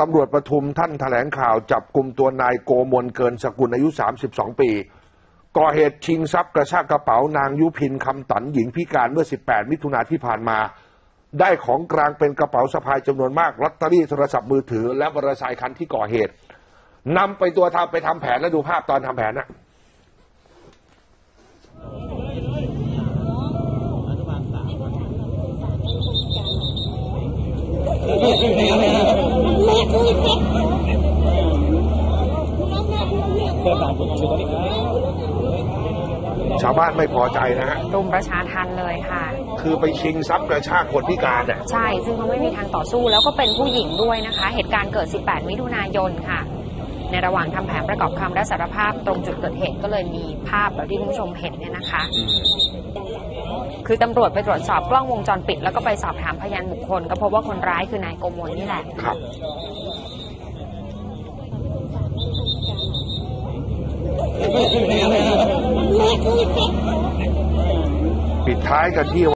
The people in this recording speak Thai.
ตำรวจปทุมท่านแถลงข่าวจับกลุ่มตัวนายโกมลเกินสกุลอายุ 32 ปี ก่อเหตุชิงทรัพย์กระชากกระเป๋านางยุพินคำตันหญิงพิการเมื่อ 18 มิถุนาที่ผ่านมา ได้ของกลางเป็นกระเป๋าสะพายจำนวนมากลอตเตอรี่โทรศัพท์มือถือ และมอเตอร์ไซค์คันที่ก่อเหตุนำไปตัวทำไปทำแผนแล้วดูภาพตอนทำแผนนะ ชาวบ้านไม่พอใจนะฮะรุมประชาทันเลยค่ะ คือไปชิงทรัพย์กระชากคนพิการอะใช่ ซึ่งเขาไม่มีทางต่อสู้แล้วก็เป็นผู้หญิงด้วยนะคะ เหตุการณ์เกิด 18 มิถุนายนค่ะ ในระหว่างทำแผนประกอบคำรับสารภาพตรงจุดเกิดเหตุก็เลยมีภาพแบบที่คุณผู้ชมเห็นเนี่ยนะคะ คือตำรวจไปตรวจสอบกล้องวงจรปิด แล้วก็ไปสอบถามพยานบุคคล ก็พบว่าคนร้ายคือนายโกมลนี่แหละ ครับ ปิดท้ายกันที่